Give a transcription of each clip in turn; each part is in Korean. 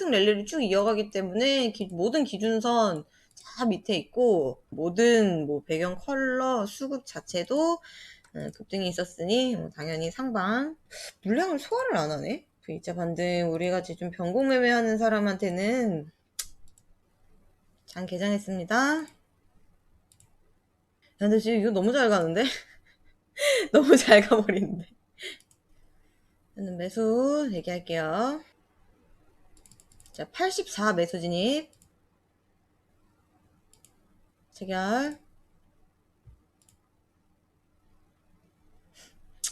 상승 랠리를 쭉 이어가기 때문에 기, 모든 기준선 다 밑에 있고 모든 뭐 배경 컬러 수급 자체도 어, 급등이 있었으니 뭐 당연히 상방 물량을 소화를 안 하네. 그 V자 반등 우리같이 좀 변곡매매하는 사람한테는 장 개장했습니다. 근데 지금 이거 너무 잘 가는데? 너무 잘 가버리는데. 저는 매수 얘기할게요. 자, 84 매수 진입. 체결.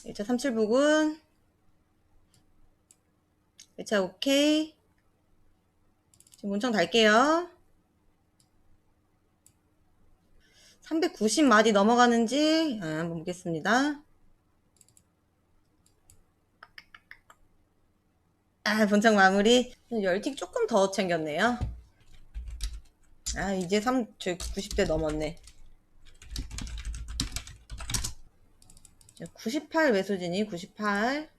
1차 37부근. 1차 오케이. 지금 문청 달게요. 390마디 넘어가는지 아, 한번 보겠습니다. 아, 본청 마무리. 열틱 조금 더 챙겼네요. 아, 이제 3, 90대 넘었네. 98 외소진이 98.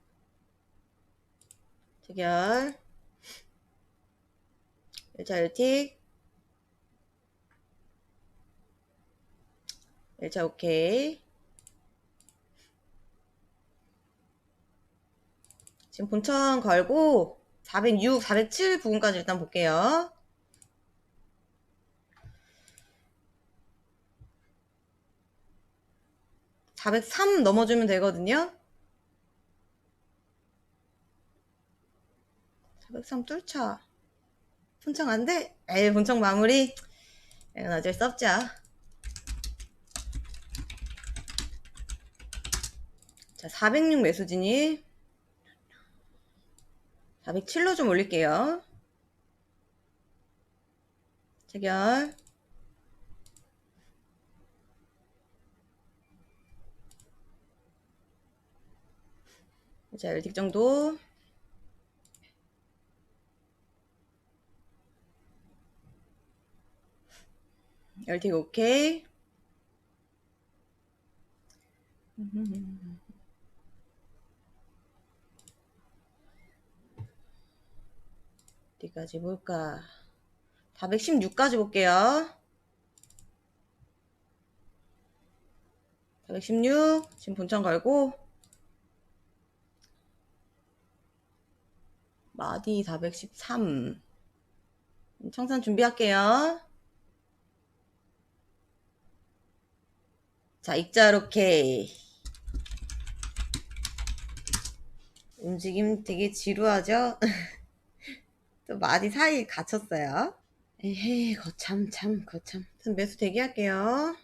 대결. 1차 열틱. 1차 오케이. 지금 본천 걸고 406, 407 부분까지 일단 볼게요. (403) 넘어주면 되거든요. (403) 뚫차 본청 안돼? 에이 본청 마무리. 이건 어쩔 수 없죠. 자, 406 매수진이. 4 0칠로좀 올릴게요. 체결. 자, 일직 정도. 열티 오케이. 어디까지 볼까? 416까지 볼게요. 416 지금 본창 걸고 마디 413 청산 준비할게요. 자, 익자 로케이. 움직임 되게 지루하죠? 좀 많이 사이 갇혔어요. 에헤이, 거참, 참, 거참. 전 매수 대기할게요.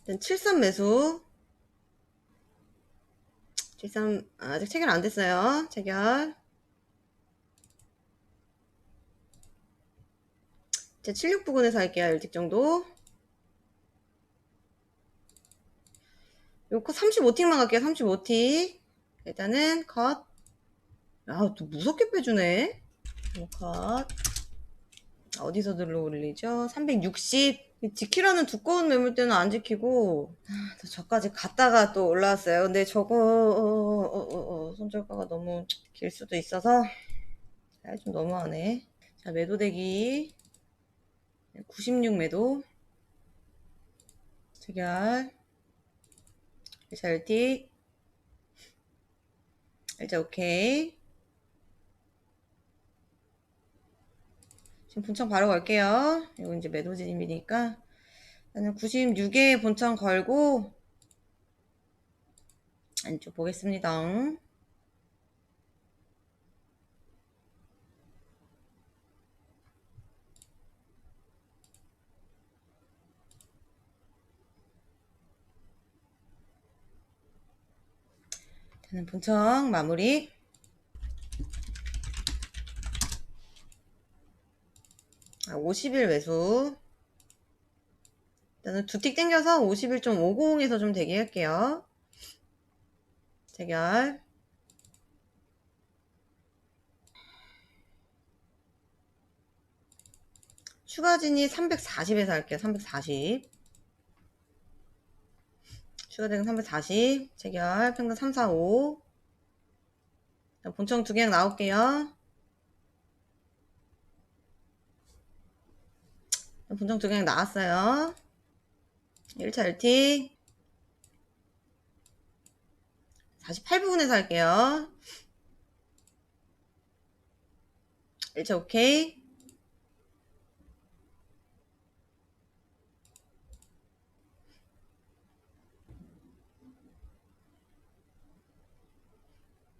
일단 7선 매수. 7선, 아직 체결 안 됐어요. 체결. 이제 76 부근에서 할게요. 일찍 정도. 요거 35틱만 갈게요. 35틱. 일단은 컷. 아, 또 무섭게 빼주네. 컷. 어디서 들러 올리죠? 360. 지키라는 두꺼운 매물대는 안 지키고 아, 또 저까지 갔다가 또 올라왔어요. 근데 저거 어, 어, 어, 어, 어 손절가가 너무 길 수도 있어서 좀 너무하네. 자 매도 대기 96 매도 특결 일자 일티 일자 오케이 지금 본청 바로 갈게요. 이거 이제 매도진입이니까 나는 96에 본청 걸고 안쪽 보겠습니다. 저는 본청 마무리 자, 50일 매수. 일단은 두 틱 땡겨서 51.50에서 좀 대기할게요. 재결. 추가 진이 340에서 할게요. 340. 추가 대금 340. 재결. 평균 345. 본청 두 개 나올게요. 본정 두개 나왔어요. 1차 LT 48부분에서 할게요. 1차 오케이.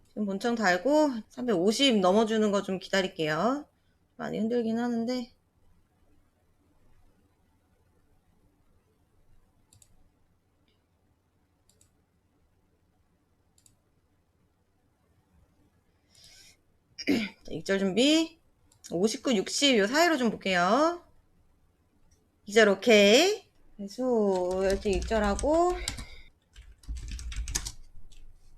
지금 본청 달고 350 넘어주는 거 좀 기다릴게요. 많이 흔들긴 하는데. 자, 익절 준비. 59, 60, 요 사이로 좀 볼게요. 익절 오케이. 계속 이렇게 익절하고